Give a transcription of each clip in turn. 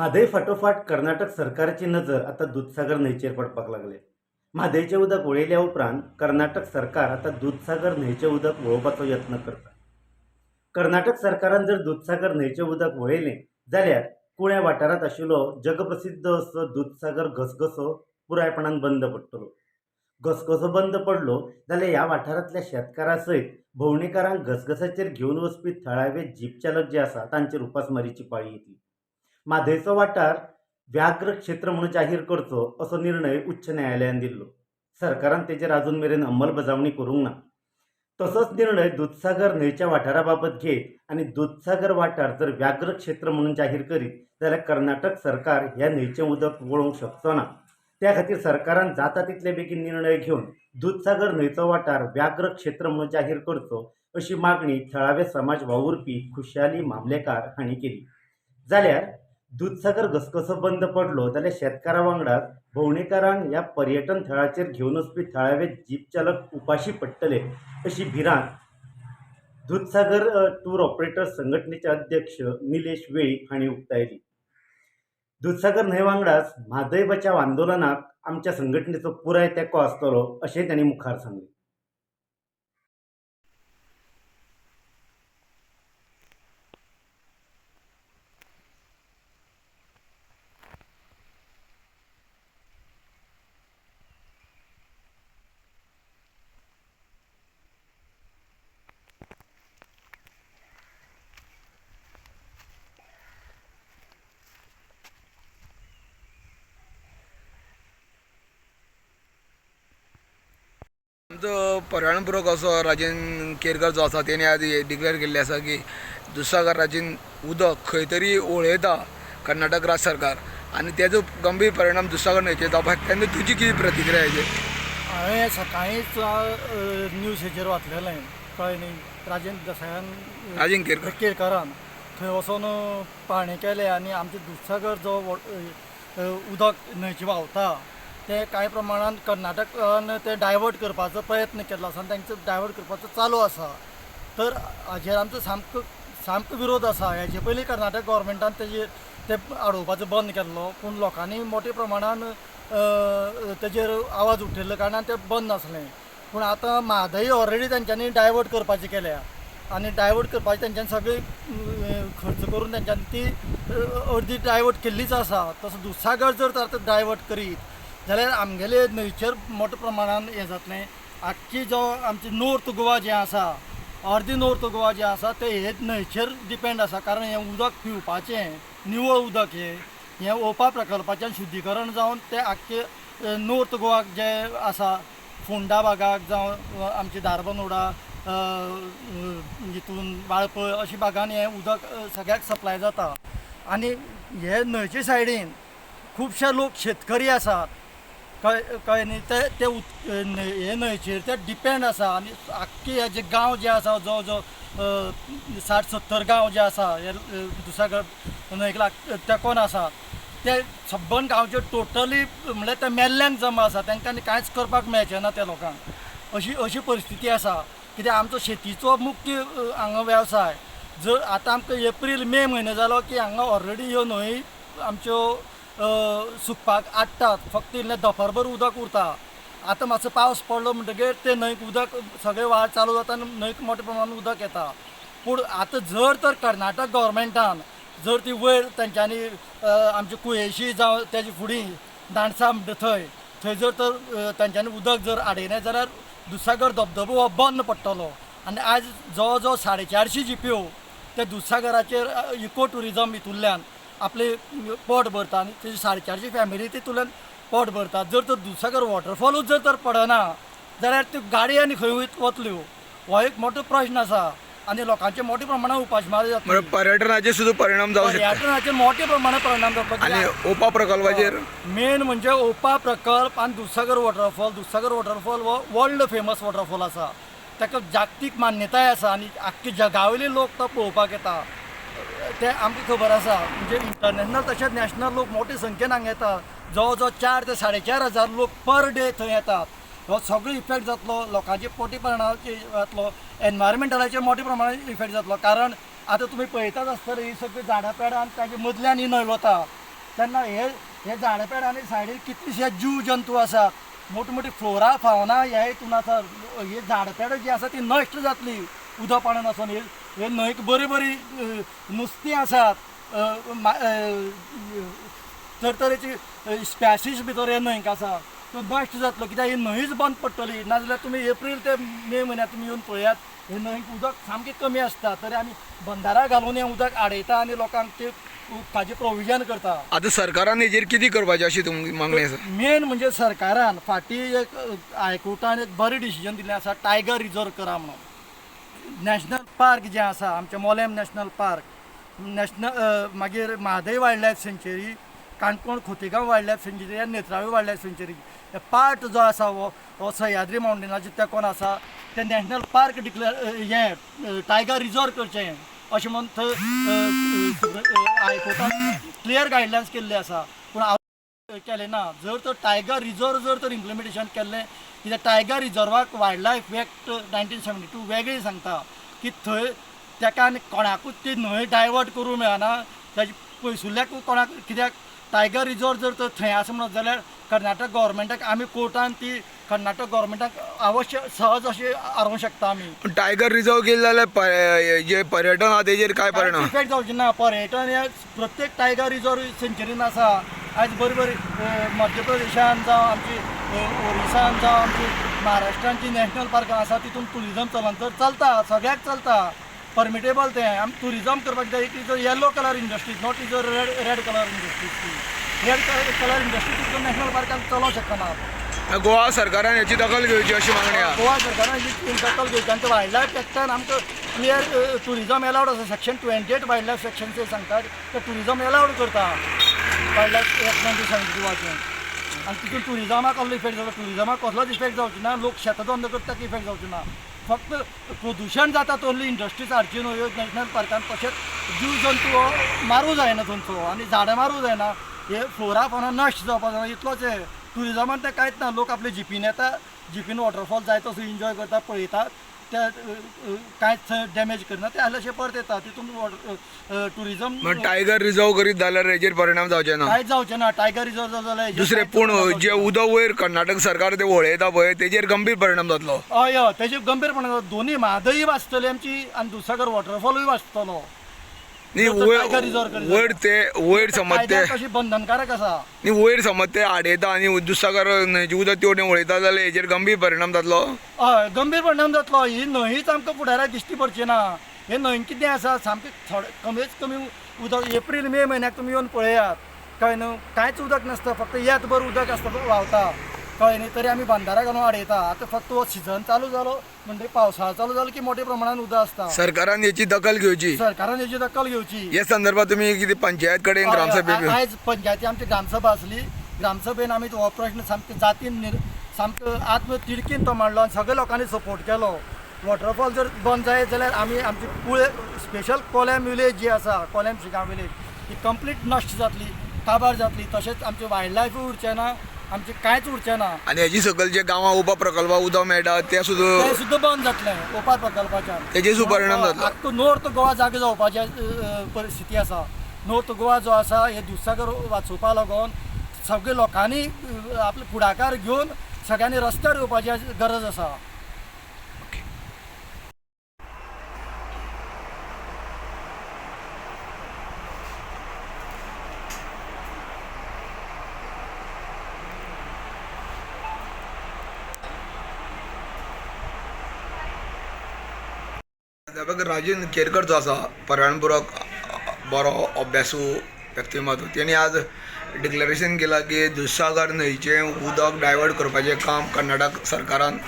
म्हादय फाटोफाट कर्नाटक सरकारची नजर आता दूधसागर न्हंयचेर पडपाक लागले. म्हादयचें उदक वळयल्या उपरांत कर्नाटक सरकार आता दूधसागर न्हंयचें उदक वळोवपाचो यत्न करता. कर्नाटक सरकारान जर दूधसागर न्हंयचें उदक वळयलें जाल्यार कुळ्या वाठारांत आशिल्लो जगप्रसिद्ध असो दूधसागर घसघसो पुरायपणान बंद पडटलो. घसघसो बंद पडलो जाल्यार ह्या वाठारांतल्या शेतकारां सयत भोंवडेकारांक घसघसाचेर घेवन वचपी थळावे जीप चालक जे आसा तांचेर उपासमारीची पाळी येतली म्हादयचो वाठार व्याघ्र क्षेत्र म्हणून जाहीर करचो असो निर्णय उच्च न्यायालयान दिल्लो. सरकारान तेजेर अजून मेरेन अंमलबजावणी करूंक ना तसोच निर्णय दूधसागर न्हंयच्या वाठारा बाबत घेत आनी दूधसागर वाठार जर व्याघ्र क्षेत्र म्हणून जाहीर करीत जाल्यार कर्नाटक सरकार ह्या न्हंयचें उदक वळोवंक शकचो ना? त्या खातीर सरकारान जाता तितले बेगीन निर्णय घेवन दूधसागर न्हंयचो वाठार व्याघ्र क्षेत्र म्हणून जाहीर करचो अशी मागणी थळावे समाज वावुरपी खुशाली मामलेकार हांणी केली. जाल्यार दूधसागर घसघसो बंद पडलो जाल्यार शेतकारा वांगडाच भोंवडेकारांक ह्या पर्यटन थळाचेर घेवन वचपी थळावे जीप चालक उपाशी पडटले अशी भिरांत दूधसागर टूर ऑपरेटर्स संघटनेचे अध्यक्ष निलेश वेळी हांणी उक्तायली दूधसागर न्हंय वांगडाच म्हादय बचाव आंदोलनाक आमच्या संघटनेचो पुराय तेंको आसतलो अशें तांणी मुखार सांगलें. आमचो पर्यावरणपूरक असो राजेन केरकर जो आसा तेणे आदी डिक्लेअर केल्ले आसा की दुसागराचीन उदक खंय तरी ओळयता कर्नाटक राज्य सरकार. आनी तेजो गंभीर परिणाम दुसागर न्हंयचेर जावपाक तेन्ना तुजी कितें प्रतिक्रिया हेजेर हांवें सकाळींच न्यूज हेचेर वाचलेलें कळ्ळें न्ही. राजेंद्र देसायान राजेन केरकर. केरकरान थंय वचोन पाहणी केले आनी आमचे दुधसागर जो उदक न्हंयचे व्हांवता ते कांय प्रमाणान कर्नाटकान ते डायवर्ट करपाचो प्रयत्न केल्लो आसा आनी तांचो डायवर्ट करपाचो चालू आसा तर हाजेर आमचो सामको सामको विरोध आसा हेजे पयलीं कर्नाटक गोवोरमेंटान तेजेर ते आडोवपाचो बंद केल्लो पूण लोकांनी मोठ्या प्रमाणान तेजेर आवाज उठयल्ले कारणान तें बंद नासलें. पूण आतां म्हादय ऑलरेडी तेंच्यांनी डायवर्ट करपाचें केल्या. आनी डायवर्ट करपाची तेंच्यांनी सगळी खर्च करून तेंच्यांनी ती अर्दी डायवर्ट केल्लीच आसा तसो दुसागर जर तर डायवर्ट करीत जाल्यार आमगेले न्हंयचेर मोठ्या प्रमाणान हें जातलें आख्खी जो आमची नॉर्थ गोवा जें आसा अर्दी नॉर्थ गोवा जें आसा तें हे न्हंयचेर डिपेंड आसा. कारण हें उदक पिवपाचें निवळ उदक हें हें ओपा प्रकल्पाच्यान शुद्धीकरण जावन तें आख्खे नॉर्थ गोवाक जें आसा फोंडा भागाक जावं आमची दारबनोडा हितून वाळपय अशी भागांनी हें उदक सगळ्याक सप्लाय जाता. आनी हे न्हंयचे सायडीन खुबशे लोक शेतकरी आसात. कळ कळ्ळें न्ही ते ते उद- न्हंय- हे न्हंयचेर ते डिपेंड आसा आनी आख्खे हे जे गांव जे आसा जो जो साठ सत्तर गांव जे आसा हे दुसऱ्या न्हंयक लाग तेकोन आसा ते सबंद गांवचे टोटली म्हणल्यार ते मेल्ल्यांक जमा आसा तांकां आनी कांयच करपाक मेळचें ना त्या लोकांक. अशी अशी परिस्थिती आसा कित्याक आमचो शेतीचो मुख्य हांगा वेवसाय जर आतां आमकां एप्रील मे म्हयनो जालो की हांगा ऑलरेडी ह्यो न्हंय आमच्यो सुकपाक आडटात फक्त इल्लें दफरभर उदक उरता. आतां मातसो पावस पडलो म्हणटगीर ते न्हंयक उदक सगळें व्हाळ चालू जाता आनी न्हंयक मोठ्या प्रमाणान उदक येता. पूण आतां जर तर कर्नाटक गव्हर्मेंटान जर ती वयर तेंच्यांनी आमची कुयेशी जावं तेजी फुडीं दाणसा म्हणटा थंय थंय जर तर तेंच्यांनी उदक जर आडयलें जाल्यार दुसागर धबधबो हो बंद पडटलो. आनी आयज जवळ जवळ साडे चारशी जिप्यो ते दुसागराचेर इको ट्युरिजम हितूंतल्यान आपले पोट भरता आनी तेजी साडे चारशी फॅमिली तितूंतल्यान पोट भरता जर तर दुधसागर वॉटरफॉलूच जर तर पडना. जाल्यार त्यो गाडी आनी खंय वतल्यो हो. एक मोठो प्रश्न आसा आनी लोकांचे मोठ्या प्रमाणात उपासमारी जातली म्हणजे पर्यटनाचेर सुद्धा परिणाम जावं शकता पर्यटनाचेर मोठ्या प्रमाणात परिणाम आनी ओपा प्रकल्पाचेर? मेन म्हणजे ओपा प्रकल्प आनी दुधसागर वॉटरफॉल दुधसागर वॉटरफॉल हो वर्ल्ड फेमस वॉटरफॉल आसा ताका जागतीक मान्यताय आसा आनी आख्खे जगावयले लोक तो पळोवपाक येता ते आमकां खबर आसा. म्हणजे इंटरनॅशनल तशेंच नॅशनल लोक मोठे संख्येन हांगा येता. जवळ जवळ चार ते साडे चार हजार लोक पर डे थंय येतात हो सगळो इफेक्ट जातलो लोकांचे पोटी प्रमाणाचे जातलो एनवायरमेंटलाचेर मोठ्या प्रमाणांत इफेक्ट जातलो. कारण आतां तुमी पळयतात आसतना ही सगळीं झाडां पेडां आनी ताजे मदल्यान ही न्हंय वता तेन्ना हे हे झाडां पेडांनी सायडीन कितलेशे जीव जंतू आसात मोठमोठी फ्लोरा फावना ह्या हितून आसा. हे पेडां जी आसा ती नश्ट जातली. उदक पाण्यान आसून हे न्हंयक बरी बरी नुस्तीं आसात तरेतरेची स्पॅसीस भितर हे न्हंयक आसा तो नश्ट जातलो कित्याक ही न्हंयच बंद पडटली नाजाल्यार तुमी एप्रील ते मे म्हयन्यात तुमी येवन पळयात. हे न्हंयक उदक सामकें कमी आसता तरी आमी बंदारा घालून हें उदक आडयता आनी लोकांक ते ताजें प्रोविजन करता. आता सरकारान हेजेर कितें करपाचें अशी तुमची मागणी आसा मेन म्हणजे सरकारान फाटीं एक हायकोर्टान एक बरें डिसिजन दिल्लें आसा टायगर रिजर्व करा म्हणून. नॅशनल पार्क जें आसा आमचें मोलेम नॅशनल पार्क नॅशनल मागीर Mhadei wildlife sanctuary Canacona Khotigao wildlife sanctuary आनी नेत्रावळी वायल्ड लायफ सेंच्युरी हे पार्ट जो आसा हो हो सह्याद्री मावंटेनाचेर तेंकोन आसा ते नॅशनल पार्क डिक्लेअर हें टायगर रिजर्व करचें अशें म्हणून थंय हायकोर्टान क्लियर गायडलायन्स केल्ले आसा. केलें ना जर तर टायगर रिजर्व जर तर इम्प्लिमेंटेशन केल्लें कित्याक tiger रिजर्वाक wildlife act nineteen seventy two वेगळी सांगता की थंय तेका कोणाकूच ती न्हंय डायवर्ट करूं मेळना. ताजी पयसुल्ल्याक कोणाक कित्याक? टायगर रिजर्व जर तर थंय आसा म्हणत जाल्यार कर्नाटक गव्हर्मेंटाक आमी कोर्टान ती कर्नाटक गव्हर्मेंटाक अवश्य सहज अशी हारोवंक शकता आमी पण टायगर रिजर्व केले जाल्यार जे पर्यटन आहा तेजेर काय परिणाम? इफेक्ट जावचे ना. पर्यटन हे प्रत्येक टायगर रिजर्व सेंच्युरीन आसा आयज बरी बरी अ, मध्य प्रदेशान जावं आमची ओरिसान जावं आमची महाराष्ट्रांची नॅशनल पार्कां आसा तितून टुरिजम चलन. तर चलता सगळ्याक चलता परमिटेबल तें. आमी टुरिजम करपाक जाय it is a yellow colour industries not is a red red colour industries red colour industry तितून नॅशनल पार्कान चलोवंक शकना गोवा सरकारान हेची दखल घेवची अशी मागणी आहा. गोवा सरकारान ही दखल घेवची आनी वायल्ड लायफ एक्टान आमकां क्लियर टुरिजम एलावड आसा section twenty eight wildlife section ते सांगतात. ते टुरिजम एलावड करता. वायल्ड लायफ एक्ट नायन्टीन वाचून आनी तितून टुरिजमाक कसलो इफेक्ट जाता टुरिजमाक कसलोच इफेक्ट जावचो ना लोक शेतां धंदो करता ताका इफेक्ट जावचो ना. फक्त प्रदुशण जाता तसली इंडस्ट्रीज हाडची न्हू ह्यो नॅशनल पार्कान तशेंच जीव जंतू हो मारूं जायना थंयचो आनी झाडां मारूं जायना हे फ्लोरा फाना नश्ट जावपाक जायना इतलोच हे टुरिजमान तें कांयच ना लोक आपले जिपीन येता जिपीन वॉटरफॉल जाय तसो एन्जॉय करता पळयतात ते अ, अ, कांयच डॅमेज करना ते आसलेशे परत येता तितून टुरिजम टायगर रिजर्व करीत जाल्यार हेजेर परिणाम जावचे ना. कांयच जावचें ना. टायगर रिजर्व जालो जाल्यार दुसरे पूण परिणाम जे उदक वयर कर्नाटक सरकार ते वळयता पळय तेजेर गंभीर परिणाम जातलो. हय हय तेजे गंभीरपणान दोनी म्हादय वाचतली आमची आनी दुसागर वॉटरफॉलूय वाचतलो. न्ही वयर वयर ते वयर समज ते कशी बंधनकारक आसा न्ही वयर समज ते आडयता आनी दुसागर न्हंयचे उदक तेवटेन वळयता जाल्यार हेजेर गंभीर परिणाम जातलो हय गंभीर परिणाम जातलो ही न्हंयच आमकां फुडाराक दिश्टी पडची ना. हे न्हंय कितें आसा सामकें थोडे कमीच कमी उदक एप्रील मे म्हयन्याक तुमी येवन पळयात. कळ्ळें न्हू कांयच उदक नासता फक्त येत भर उदक आसता व्हांवता कळ्ळें न्ही तरी आमी बंदारा घालून आडयता आतां फक्त हो सिजन चालू जालो म्हणजे पावसाळो चालू जालो की मोठ्या प्रमाणात उदक आसता सरकारान हेची दखल घेवची सरकारान हेची दखल घेवची हे संदर्भात तुमी कितें पंचायत कडेन हय, ग्रामसभे हय, आयज पंचायती आमची ग्रामसभा आसली ग्रामसभेन आमी हो प्रश्न सामको जातीन सामको आत्म तिडकीन तो मांडलो आनी सगळ्या लोकांनी सपोर्ट केलो. वॉटरफॉल जर बंद जायत जाल्यार आमी आमची पुळे स्पेशल कोलॅम विलेज जी आसा कोलॅम शिगांव विलेज ही कंप्लीट नश्ट जातली काबार जातली. तशेंच आमचे वायल्ड लायफूय उरचें ना. आमचें कांयच उरचें ना. आनी हेजी सकयल जे गांवां उबा प्रकल्पा उदक मेळटा ते तें सुद्दां सुद्दां बंद जातलें ओपार प्रकल्पाच्यान तेजेर सुद्दां परिणाम जातलो आख्खो नॉर्थ गोवा जागे जावपाची परिस्थिती आसा नॉर्थ गोवा जो आसा हे दुधसागर वाचोवपा लागून सगळे लोकांनी अ, आपले फुडाकार घेवन सगळ्यांनी रस्त्यार येवपाची गरज आसा अध्यापक राजेंद्र केरकर जो आसा पर्यावरणपूरक बरो अभ्यासू व्यक्तिमत्व तेणी आज डिक्लेरेशन केलां की दुधसागर न्हंयचें उदक डायवर्ट करपाचें काम कर्नाटक सरकारान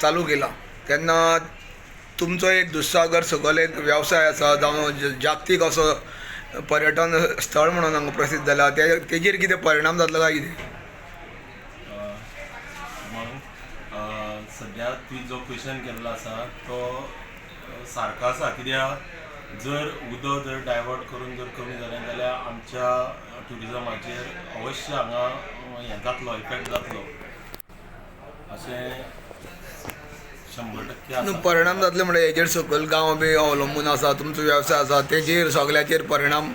चालू केलां. तेन्ना तुमचो एक दुधसागर सकयल एक वेवसाय आसा जावं जागतीक असो पर्यटन स्थळ म्हणून हांगा प्रसिद्ध जाला ते तेजेर कितें परिणाम जातलो काय कितें? सध्या तुवें जो क्वेश्चन केल्लो आसा तो अ, सारको आसा कित्याक जर उदक जर डायवर्ट करून जर कमी जालें जाल्यार आमच्या ट्युरिजमाचेर अवश्य हांगा हें जातलो इफेक्ट जातलो अशें शंबर टक्के परिणाम जातले म्हणजे हेजेर सकयल गांव बी अवलंबून आसा तुमचो वेवसाय आसा तेजेर सगल्याचेर परिणाम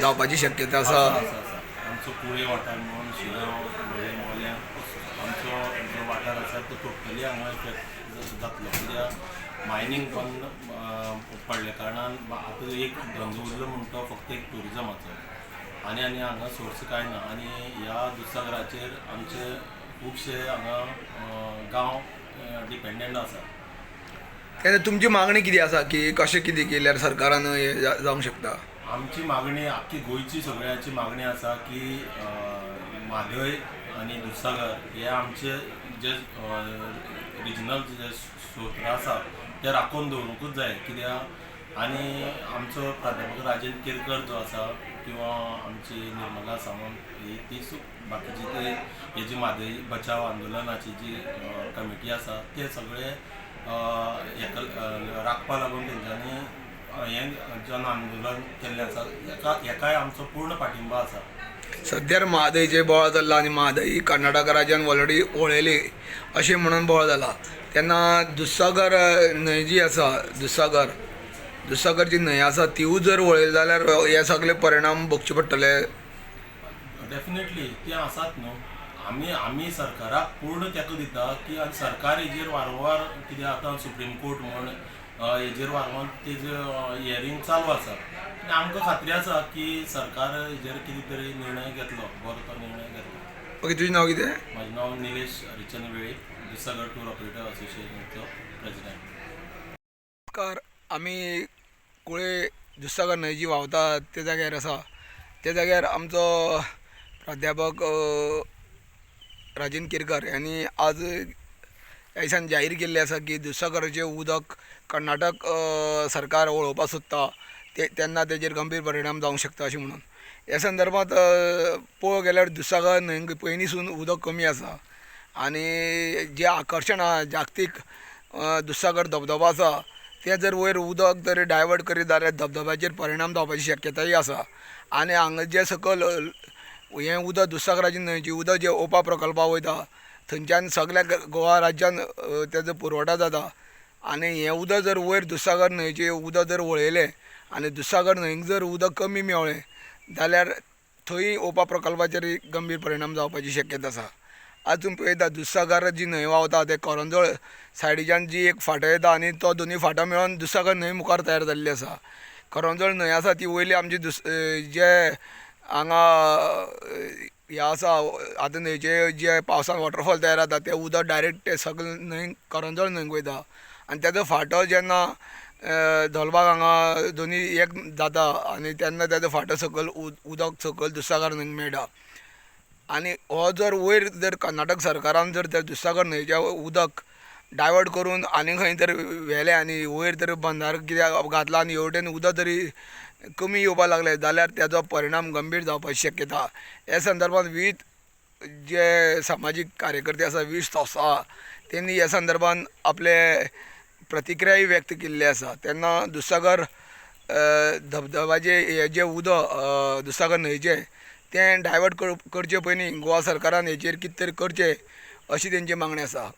जावपाची शक्यता आसा. आमचो कुळे वाठार म्हणून मोले मोल्या आमचो जो वाठार आसा तो टोटली हांगा इफेक्ट जातलो कित्याक मायनींग बंद अं, पडले कारणान आतां एक धंदो उरलो तो फक्त एक ट्युरिजमाचो आनी आनी हांगा सोर्स कांय ना आनी ह्या दुधसागराचेर आमचे खुबशे हांगा गांव डिपेंडंट आसा तेन्ना तुमची मागणी कितें आसा की कशें कितें केल्यार सरकारान हें जावंक शकता? आमची मागणी आख्खी गोंयची सगळ्याची मागणी आसा की म्हादय आनी दुधसागर हे आमचे जे ओरिजिनल जे स्त्रोत्र आसा ते राखून दवरूंकूच जाय कित्याक आनी आमचो प्राध्यापक राजेंद्र केरकर जो आसा किंवा आमची निर्मला सावंत ही ती बाकीची ते हे जी म्हादय बचाव आंदोलनाची जी कमिटी आसा ते सगळे हेका राखपा लागून तेंच्यांनी हें जन आंदोलन केल्लें आसा हेका हेकाय आमचो पूर्ण पाठिंबा आसा सद्यार महादयचे बळ चल्ला आनी महादय कर्नाटक राज्यान ऑलरेडी ओळयली अशें म्हणून बळ जाला तेन्ना दुधसागर न्हंय जी आसा दुधसागर दुधसागर जी न्हंय आसा तिवूय जर वळयली जाल्यार हे सगळे परिणाम भोगचे पडटले डेफिनेटली ते आसात न्हू आमी आमी सरकाराक पूर्ण तेंको दिता की सरकार हेजेर वारंवार कितें आतां सुप्रीम कोर्ट म्हण हेजेर वारंवार तेजें हियरींग चालू आसा आनी आमकां खात्री आसा की सरकार हेजेर कितें तरी निर्णय घेतलो बरो तो निर्णय घेतलो. ओके तुजें नांव कितें म्हजें नांव निलेश हरिचंद वेळी दुधसागर टूर ऑपरेटर असोसिएशनचो प्रेसिडेंट नमस्कार आमी कुळे दुधसागर न्हंय जी व्हांवता त्या जाग्यार आसा त्या जाग्यार आमचो प्राध्यापक राजेंद्र केरकर यांनी आज ह्या जाहीर केल्लें आसा की दुधसागराचें उदक कर्नाटक सरकार वळोवपाक सोदता ते तेन्ना तेजेर गंभीर परिणाम जावंक शकता अशें म्हणून. ह्या संदर्भांत पळोवंक गेल्यार दुधसागर न्हंय पयलींसून उदक कमी आसा आनी जें आकर्शण आहा जागतीक दुसागर दुधसागर धबधबो आसा तें जर वयर उदक जर डायवर्ट करीत जाल्यार धबधब्याचेर परिणाम जावपाची शक्यताय आसा आनी हांगा जे सकयल हें उदक दुधसागराची न्हंयची उदक जें ओपा प्रकल्पा वयता थंयच्यान सगळ्या गोवा राज्यान तेजो पुरवठा जाता. आनी हें उदक जर वयर दुधसागर न्हंयचें उदक जर वळयलें आनी दुधसागर न्हंयेक जर उदक कमी मेळ्ळें जाल्यार थंय ओपा प्रकल्पाचेर गंभीर परिणाम जावपाची शक्यता आसा. आजून पळयता दुधसागर जी न्हंय व्हांवता ते करंजळ सायडीच्यान जी एक फाटो येता आनी तो दोनूय फांटो मेळोन दुधसागर न्हंय मुखार तयार जाल्ली आसा. करंजळ न्हंय आसा ती वयली आमची दुस जे हांगा हें आसा आतां न्हंयचे जे पावसान वॉटरफॉल तयार जाता ते उदक डायरेक्ट ते सगळे न्हंय करंजोळ न्हंयक वयता आनी तेजो फांटो जेन्ना धोलबाग हांगा दोनी एक जाता आनी तेन्ना तेजो फांटो सकयल उद उदक सकयल दुधसागर न्हंयक मेळटा. आनी हो जर वयर जर कर्नाटक सरकारान जर त्या दुधसागर न्हंयचें उदक डायवर्ट करून आनी खंय तर व्हेलें आनी वयर तर बंदार कित्याक घातला आनी हेवटेन उदक तरी कमी येवपाक लागलें जाल्यार तेजो परिणाम गंभीर जावपाची शक्यता. हे संदर्भांत विविध जे सामाजीक कार्यकर्ते आसा वीस संस्था तेणी ह्या संदर्भान आपले प्रतिक्रियाय व्यक्त केल्ली आसा. तेन्ना दुसागर अ, धबधब्याचे हे जे उदक दुसागर न्हंयचें तें डायवर्ट कर करचे पयलीं गोवा सरकारान हेचेर कितें तरी करचें अशी तेंची मागणी आसा.